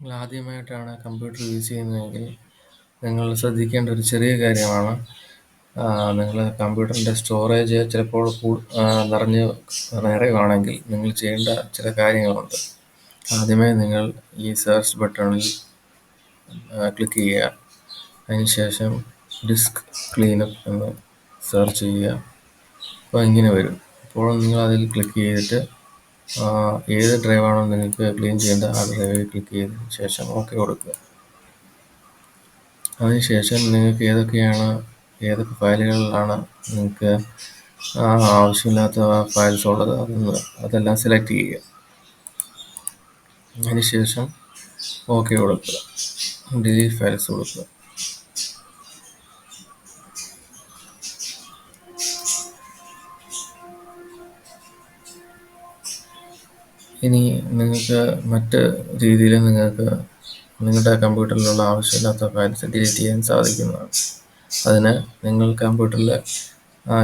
നിങ്ങൾ ആദ്യമായിട്ടാണ് computer use ചെയ്യുന്നതെങ്കിൽ നിങ്ങൾ ശ്രദ്ധിക്കേണ്ട ഒരു ചെറിയ കാര്യമാണ് നിങ്ങൾ കമ്പ്യൂട്ടറിന്റെ സ്റ്റോറേജ് ചിലപ്പോൾ നിറഞ്ഞ് നിറയുകയാണെങ്കിൽ നിങ്ങൾ ചെയ്യേണ്ട ചില കാര്യങ്ങളുണ്ട്. ആദ്യമേ നിങ്ങൾ ഈ സെർച്ച് ബട്ടണിൽ ക്ലിക്ക് ചെയ്യുക. അതിനുശേഷം ഡിസ്ക് ക്ലീനപ്പ് എന്ന് സെർച്ച് ചെയ്യുക. അപ്പോൾ ഇങ്ങനെ വരും. അപ്പോൾ നിങ്ങൾ അതിൽ ക്ലിക്ക് ചെയ്തിട്ട് ഏത് ഡ്രൈവാണോ നിങ്ങൾക്ക് ക്ലീൻ ചെയ്യേണ്ടത് ആ ഡ്രൈവിൽ ക്ലിക്ക് ചെയ്തതിന് ശേഷം ഓക്കെ കൊടുക്കുക. അതിനുശേഷം നിങ്ങൾക്ക് ഏതൊക്കെയാണ് ഏതൊക്കെ ഫയലുകളിലാണ് നിങ്ങൾക്ക് ആവശ്യമില്ലാത്ത ഫയൽസ് ഉള്ളത് അതൊന്ന് അതെല്ലാം സെലക്ട് ചെയ്യുക. അതിനുശേഷം ഓക്കെ കൊടുക്കുക. ഡിലീറ്റ് ഫയൽസ് കൊടുക്കുക. ഇനി നിങ്ങൾക്ക് മറ്റ് രീതിയിൽ നിങ്ങൾക്ക് നിങ്ങളുടെ കമ്പ്യൂട്ടറിലുള്ള ആവശ്യമില്ലാത്ത ഫയൽസ് ഡിലീറ്റ് ചെയ്യാൻ സാധിക്കുന്നതാണ്. അതിന് നിങ്ങൾ കമ്പ്യൂട്ടറിൽ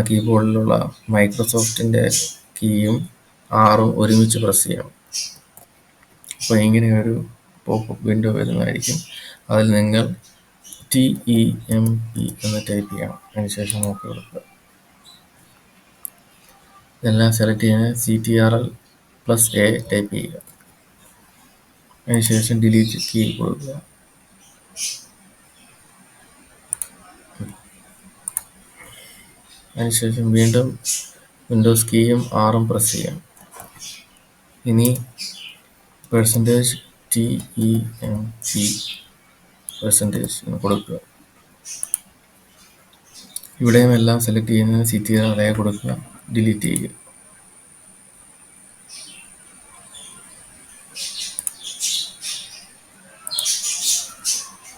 കീബോർഡിലുള്ള മൈക്രോസോഫ്റ്റിന്റെ കീയും ആറും ഒരുമിച്ച് പ്രസ് ചെയ്യണം. അപ്പോൾ ഇങ്ങനെ ഒരു പോപ്പ് വിൻഡോ വരുന്നതായിരിക്കും. അതിൽ നിങ്ങൾ ടി ഇ എം പി എന്ന് ടൈപ്പ് ചെയ്യണം. അതിനുശേഷം നോക്കി കൊടുക്കുക. ഇതെല്ലാം സെലക്ട് ചെയ്യാൻ C T R L plus A type ചെയ്യുക അതിനുശേഷം ഡിലീറ്റ് കീ കൊടുക്കുക. അതിനുശേഷം വീണ്ടും വിൻഡോസ് കീയും ആറും പ്രസ് ചെയ്യാം. ഇനി percentage T E M P percentage കൊടുക്കുക. ഇവിടെയും എല്ലാം സെലക്ട് ചെയ്യുന്നതിന് സിറ്റി ടി കൊടുക്കുക. ഡിലീറ്റ് ചെയ്യുക.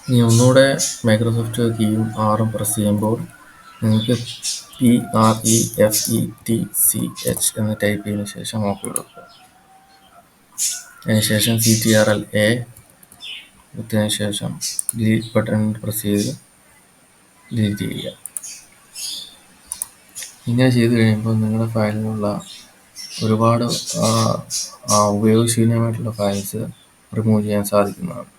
ഇനി ഒന്നുകൂടെ മൈക്രോസോഫ്റ്റ് കീയും ആറും പ്രസ് ചെയ്യുമ്പോൾ നിങ്ങൾക്ക് P R E F E T C H എന്ന് ടൈപ്പ് ചെയ്തതിന് ശേഷം ഓക്കെ കൊടുക്കുക അതിനുശേഷം C T R L A കൊടുത്തതിന് ശേഷം ഡിലീറ്റ് ബട്ടൺ പ്രസ് ചെയ്ത് ഡിലീറ്റ് ചെയ്യുക. ഇങ്ങനെ ചെയ്ത് കഴിയുമ്പോൾ നിങ്ങളുടെ ഫയലിലുള്ള ഒരുപാട് ഉപയോഗശൂന്യമായിട്ടുള്ള ഫയൽസ് റിമൂവ് ചെയ്യാൻ സാധിക്കുന്നതാണ്.